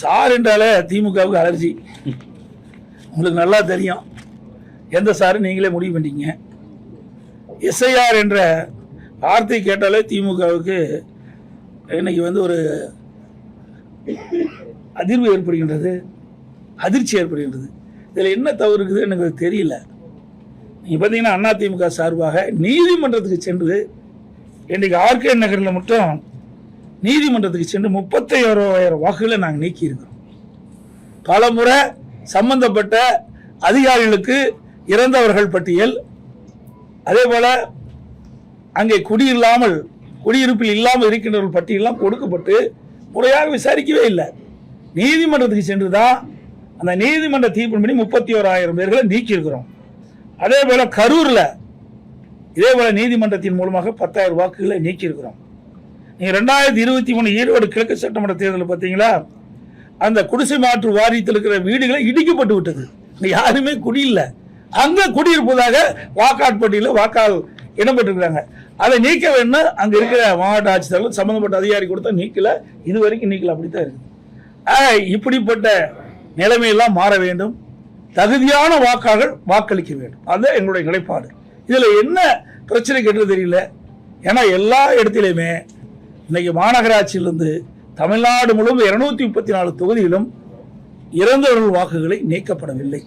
Sir என்றாலே திமுகவுக்கு allergy. உங்களுக்கு நல்லா தெரியும். எந்த சார் நீங்களே முடிவு பண்ணிட்டீங்க. எஸ்ஐஆர் என்ற வார்த்தை கேட்டாலே திமுகவுக்கு இன்னைக்கு வந்து ஒரு அதிர்வு ஏற்படுகின்றது அதிர்ச்சி ஏற்படுகின்றது. இதில் என்ன தவறு இருக்குது எனக்கு தெரியல. நீங்கள் பார்த்தீங்கன்னா அதிமுக சார்பாக நீதிமன்றத்துக்கு சென்று இன்றைக்கு ஆர்கே நகரில் மட்டும் நீதிமன்றத்துக்கு சென்று முப்பத்தையாயிரம் வாக்குகளை நாங்கள் நீக்கியிருக்கிறோம். பல முறை சம்பந்தப்பட்ட அதிகாரிகளுக்கு இறந்தவர்கள் பட்டியல் அதே போல அங்கே குடியில்லாமல் குடியிருப்பில் இல்லாமல் இருக்கின்றவர்கள் பட்டியலாம் கொடுக்கப்பட்டு முறையாக விசாரிக்கவே இல்லை. நீதிமன்றத்துக்கு சென்று தான் அந்த நீதிமன்ற தீர்ப்பின்படி முப்பத்தி ஓராயிரம் பேர்களை நீக்கியிருக்கிறோம். அதே போல கரூரில் இதே போல நீதிமன்றத்தின் மூலமாக பத்தாயிரம் வாக்குகளை நீக்கியிருக்கிறோம். நீங்கள் ரெண்டாயிரத்தி இருபத்தி மூணு ஈரோடு கிழக்கு சட்டமன்ற தேர்தலில் பார்த்தீங்களா அந்த குடிசை மாற்று வாரியத்தில் இருக்கிற வீடுகளை இடிக்கப்பட்டு விட்டது. யாருமே குடியில்லை அங்கே குடியிருப்பதாக வாக்காட்பட்டியில் வாக்கால் இடம்பெற்றிருக்கிறாங்க. அதை நீக்க வேணும் அங்கே இருக்கிற மாவட்ட ஆட்சித்தலைவர் சம்மந்தப்பட்ட அதிகாரி கொடுத்தா நீக்கல. இது வரைக்கும் நீக்கல. அப்படித்தான் இருக்குது இப்படிப்பட்ட நிலைமையெல்லாம் மாற வேண்டும். தகுதியான வாக்காளர் வாக்களிக்க வேண்டும். அதுதான் எங்களுடைய நிலைப்பாடு. இதில் என்ன பிரச்சனை கேட்டது தெரியல. ஏன்னா எல்லா இடத்துலையுமே இன்னைக்கு மாநகராட்சியிலிருந்து தமிழ்நாடு முழுவதும் இருநூத்தி முப்பத்தி நாலு தொகுதியிலும் இறந்தவர்கள் வாக்குகளை நீக்கப்படவில்லை.